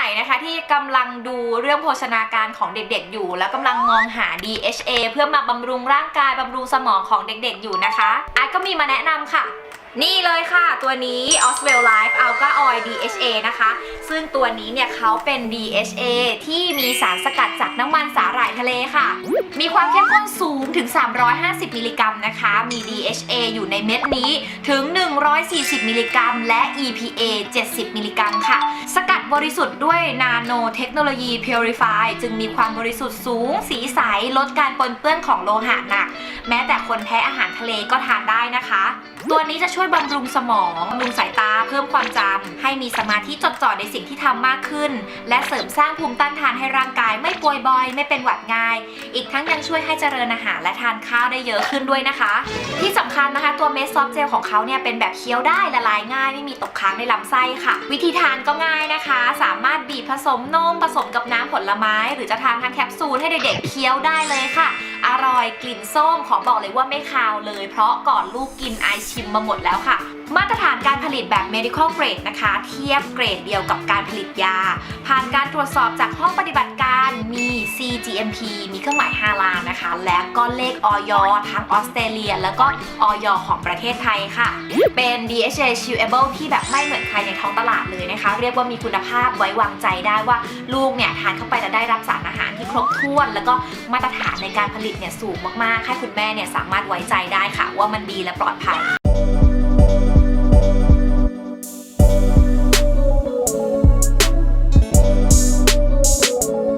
ไหนนะคะที่กำลังดูเรื่องโภชนาการของเด็กๆอยู่ แล้วกำลังมองหา DHA เพื่อมาบำรุงร่างกายบำรุงสมองของเด็กๆอยู่นะคะอาร์ตก็มีมาแนะนำค่ะ นี่เลยค่ะ ตัวนี้ Oswell Life Alga DHA นะคะ ซึ่งตัวนี้เนี่ยเขาเป็น DHA ที่มีสารสกัดจากน้ำมันสาหร่ายทะเลค่ะ มีความเข้มข้นสูงถึง 350 มิลลิกรัมนะคะ มี DHA อยู่ในเม็ดนี้ถึง 140 มิลลิกรัม และ EPA 70 มิลลิกรัมค่ะ สกัดบริสุทธิ์ด้วยนาโนเทคโนโลยี Purify จึงมีความบริสุทธิ์สูง สีใส ลดการปนเปื้อนของโลหะหนัก แม้แต่คนแพ้อาหารทะเลก็ทานได้นะคะ ตัวนี้จะช่วยบำรุงสมองบำรุงสายตา เพิ่มความจำให้มีสมาธิจดจ่อในสิ่งที่ทำมากขึ้น และเสริมสร้างภูมิต้านทานให้ร่างกาย ไม่ป่วยบ่อย ไม่เป็นหวัดง่าย อีกทั้งยังช่วยให้เจริญอาหารและทานข้าวได้เยอะขึ้นด้วยนะคะ ที่สำคัญ มสซอฟต์เจลของเขาเนี่ยเป็นแบบเคี้ยวได้ละลายง่ายไม่มีตกค้างในลำไส้ค่ะ วิธีทานก็ง่ายนะคะ สามารถบีบผสมนมผสมกับน้ำผลไม้ หรือจะทานทั้งแคปซูลให้เด็กๆเคี้ยวได้เลยค่ะ อร่อยกลิ่นส้มขอบอกเลยว่าไม่คาวเลย เพราะก่อนลูกกินไอชิมมาหมดแล้วค่ะ มาตรฐานการผลิตแบบ medical grade นะคะ เทียบเกรดเดียวกับการผลิตยา ผ่านการตรวจสอบจากห้องปฏิบัติการ GMP มีเครื่องหมาย5ล้านนะคะ และก็เลขออยทั้งออสเตรเลีย แล้วก็ออยของประเทศไทยค่ะ เป็น DHA Chewable ที่แบบไม่เหมือนใครในท้องตลาดเลยนะคะ เรียกว่ามีคุณภาพไว้วางใจได้ว่าลูกเนี่ยทานเข้าไปแล้วได้รับสารอาหารที่ครบถ้วน แล้วก็มาตรฐานในการผลิตเนี่ยสูงมากๆ ให้คุณแม่เนี่ยสามารถไว้ใจได้ค่ะ ว่ามันดีและปลอดภัย